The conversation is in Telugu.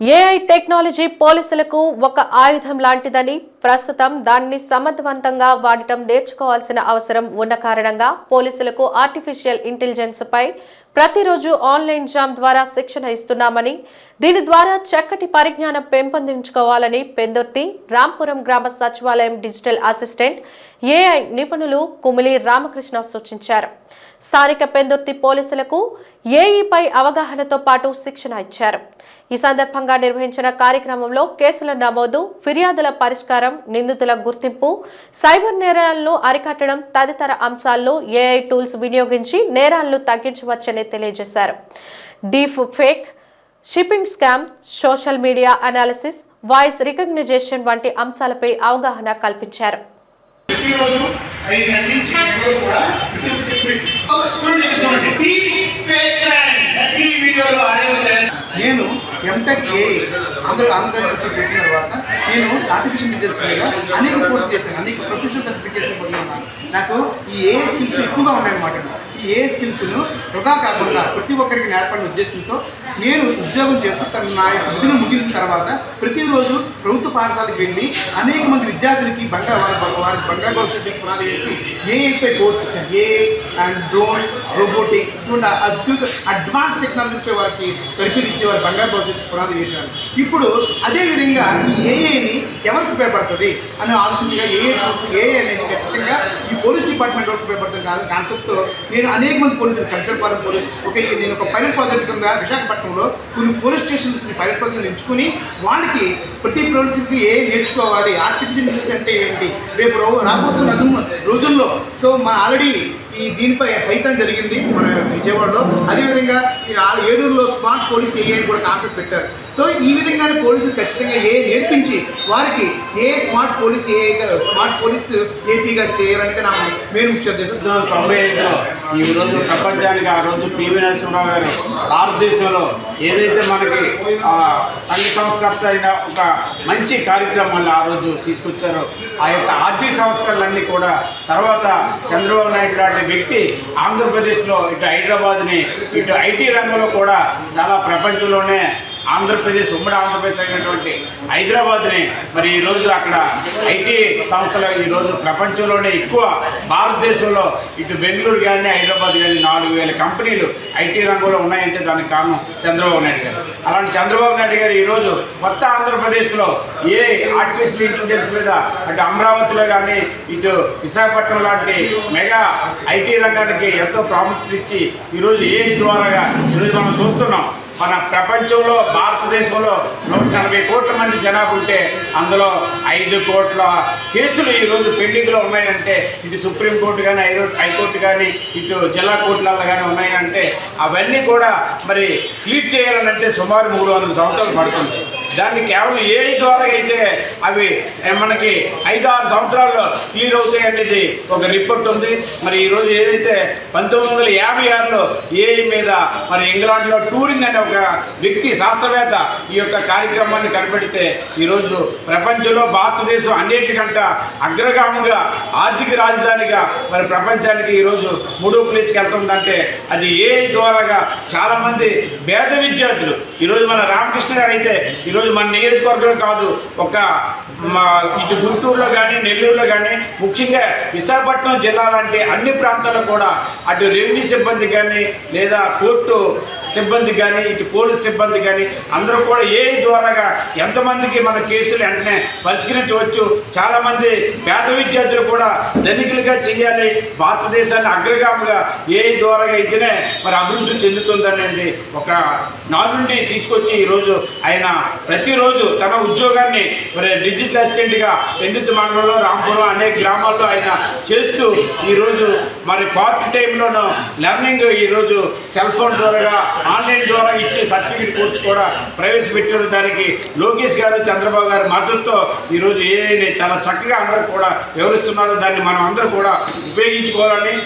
ఏఐ టెక్నాలజీ పోలీసులకు ఒక ఆయుధం లాంటిదని ప్రస్తుతం దాన్ని సమర్థవంతంగా వాడటం నేర్చుకోవాల్సిన అవసరం ఉన్న కారణంగా పోలీసులకు ఆర్టిఫిషియల్ ఇంటెలిజెన్స్ పై ప్రతిరోజు ఆన్లైన్ జామ్ ద్వారా శిక్షణ ఇస్తున్నామని దీని ద్వారా చక్కటి పరిజ్ఞానం పెంపొందించుకోవాలని పెందుర్తి రాంపురం గ్రామ సచివాలయం డిజిటల్ అసిస్టెంట్ ఏఐ నిపుణులు కుమిలి రామకృష్ణ సూచించారు. స్థానిక పెందుర్తి పోలీసులకు ఏఈపై అవగాహనతో పాటు శిక్షణ ఇచ్చారు. ఈ సందర్భంగా నిర్వహించిన కార్యక్రమంలో కేసుల నమోదు ఫిర్యాదుల పరిష్కారం నిందితుల గుర్తింపు సైబర్ నేరాలను అరికట్టడం తదితర అంశాల్లో ఏఐ టూల్స్ వినియోగించి నేరాలను తగ్గించవచ్చని తెలియజేశారు. Deep fake shipping scam social media analysis voice recognition వంటి అంశాలపై అవగాహన కల్పించారు. నేను ఎంటెక్ ఏ అందరూ ఆంధ్ర యూనివర్సిటీ చేసిన తర్వాత నేను ఆర్టిఫిషియల్ ఇంటెలిజెన్స్ మీద అనేక కోర్సు చేశాను. అనేక ప్రొఫెషనల్ సర్టిఫికేషన్ పొంది నాకు ఈ ఏ స్కిల్స్ ఎక్కువగా ఉన్నాయన్నమాట. ఏ స్కిల్స్ను వృధా కాకుండా ప్రతి ఒక్కరికి నేర్పడిన ఉద్దేశంతో నేను ఉద్యోగం చేస్తూ తన నా యొక్క విధులు ముగించిన తర్వాత ప్రతిరోజు ప్రభుత్వ పాఠశాలకు వెళ్ళి అనేక మంది విద్యార్థులకి బంగారు వారి బంగారు భవిష్యత్తు పునాది వేసి ఏఐపై కోర్స్ ఇచ్చాను ఏ అండ్ డ్రోన్స్ రోబోటిక్స్ ఇటువంటి అద్భుత అడ్వాన్స్ టెక్నాలజీపై వారికి తరఫీదు ఇచ్చేవారు బంగారు భవిష్యత్తు పునాది వేశారు. ఇప్పుడు అదేవిధంగా ఈ ఏఐని ఎవరికి ఉపయోగపడుతుంది అని ఆలోచించగా ఏఐ టూల్స్ ఏఐ అనేది ఖచ్చితంగా ఈ పోలీస్ డిపార్ట్మెంట్ వరకు ఉపయోగపడుతుంది కాదు. కాన్సెప్ట్తో నేను అనేక మంది పోలీసులు కంచర్పాలెం పోలీస్ ఒక నేను ఒక పైలట్ ప్రాజెక్ట్ కింద విశాఖపట్నంలో కొన్ని పోలీస్ స్టేషన్స్ని పైలట్ ప్రాజెక్ట్ ఎంచుకుని వాళ్ళకి ప్రతి పోలీసులకి ఏ నేర్చుకోవాలి? ఆర్టిఫిషియల్ ఇంటెలిజెన్స్ అంటే ఏంటి? రేపు రాబోతున్న రోజుల్లో సో మన ఆల్రెడీ ఈ దీనిపై రైతం జరిగింది మన విజయవాడలో. అదేవిధంగా ఈ ఆ- ఏలూరులో స్మార్ట్ పోలీస్ ఏఐ కూడా కాన్సెప్ట్ పెట్టారు. సో ఈ విధంగానే పోలీసులు ఖచ్చితంగా ఏ నేర్పించి వారికి ఏ smart police AI smart police ఏపీగా చేయాలనేది నా మేము ఉద్దేశం. తొంభై ఐదులో ఈ రోజు ప్రపంచానికి ఆ రోజు పివి నరసింహరావు గారు భారతదేశంలో ఏదైతే మనకి సంఘ సంస్కర్త అయిన ఒక మంచి కార్యక్రమాన్ని ఆ రోజు తీసుకొచ్చారో ఆ యొక్క ఆర్థిక సంస్కరణలన్నీ కూడా తర్వాత చంద్రబాబు నాయుడు లాంటి వ్యక్తి ఆంధ్రప్రదేశ్లో ఇటు హైదరాబాద్ని ఇటు ఐటీ రంగంలో కూడా చాలా ప్రపంచంలోనే ఆంధ్రప్రదేశ్ ఉమ్మడి ఆంధ్రప్రదేశ్ అయినటువంటి హైదరాబాద్ని మరి ఈరోజు అక్కడ ఐటీ సంస్థలు ఈరోజు ప్రపంచంలోనే ఎక్కువ భారతదేశంలో ఇటు బెంగళూరు కానీ హైదరాబాద్ కానీ నాలుగు వేల కంపెనీలు ఐటీ రంగంలో ఉన్నాయంటే దానికి కారణం చంద్రబాబు నాయుడు గారు. అలాంటి చంద్రబాబు నాయుడు గారు ఈరోజు కొత్త ఆంధ్రప్రదేశ్లో ఏ ఆర్టిఫిషియల్ ఇంటెలిజెన్స్ మీద అటు అమరావతిలో కానీ ఇటు విశాఖపట్నం లాంటి మెగా ఐటీ రంగానికి ఎంతో ప్రాముఖ్యత ఇచ్చి ఈరోజు ఏ ద్వారాగా ఈరోజు మనం చూస్తున్నాం. మన ప్రపంచంలో భారతదేశంలో నూట నలభై కోట్ల మంది జనాభా ఉంటే అందులో ఐదు కోట్ల కేసులు ఈరోజు పెండింగ్లో ఉన్నాయంటే ఇటు సుప్రీంకోర్టు కానీ హై హైకోర్టు కానీ ఇటు జిల్లా కోర్టులలో కానీ ఉన్నాయంటే అవన్నీ కూడా మరి క్లీట్ చేయాలంటే సుమారు మూడు వందల సంవత్సరాలు పడుతుంది. దాన్ని కేవలం ఏఐ ద్వారా అయితే అవి మనకి ఐదు ఆరు సంవత్సరాల్లో క్లియర్ అవుతాయి అనేది ఒక రిపోర్ట్ ఉంది. మరి ఈరోజు ఏదైతే పంతొమ్మిది వందల యాభై ఆరులో ఏఐ మీద మరి ఇంగ్లాండ్లో టూరింగ్ అనే ఒక వ్యక్తి శాస్త్రవేత్త ఈ యొక్క కార్యక్రమాన్ని కనిపెడితే ఈరోజు ప్రపంచంలో భారతదేశం అన్నిటికంట అగ్రగాముగా ఆర్థిక రాజధానిగా మరి ప్రపంచానికి ఈరోజు మూడో ప్లేస్కి వెళ్తుందంటే అది ఏఐ ద్వారాగా చాలామంది పేద విద్యార్థులు. ఈరోజు మన రామకృష్ణ గారు అయితే ఈరోజు మన నియోజకవర్గం కాదు ఒక మా ఇటు గుంటూరులో కానీ నెల్లూరులో కానీ ముఖ్యంగా విశాఖపట్నం జిల్లా లాంటి అన్ని ప్రాంతాల్లో కూడా అటు రెవెన్యూ సిబ్బంది కానీ లేదా కోర్టు సిబ్బంది కానీ ఇటు పోలీస్ సిబ్బంది కానీ అందరూ కూడా ఏ ద్వారాగా ఎంతమందికి మన కేసులు వెంటనే పరిష్కరించవచ్చు. చాలామంది పేద విద్యార్థులు కూడా ధనికులుగా చేయాలి. భారతదేశాన్ని అగ్రగాముగా ఏ ద్వారాగా అయితేనే మరి అభివృద్ధి చెందుతుందనేది ఒక నానుండి తీసుకొచ్చి ఈరోజు ఆయన ప్రతిరోజు తన ఉద్యోగాన్ని మరి డిజిటల్ అసిస్టెంట్గా పెందుతు మండలంలో రాంపురం అనేక గ్రామాల్లో ఆయన చేస్తూ ఈరోజు మరి పార్ట్ టైంలోనూ లెర్నింగ్ ఈరోజు సెల్ ఫోన్ ద్వారా ఆన్లైన్ ద్వారా ఇచ్చే సర్టిఫికేట్ కోర్సు కూడా ప్రవేశపెట్టిన దానికి లోకేష్ గారు చంద్రబాబు గారి మద్దతుతో ఈరోజు ఏఐని చాలా చక్కగా అందరూ కూడా వివరిస్తున్నారు. దాన్ని మనం అందరూ కూడా ఉపయోగించుకోవాలని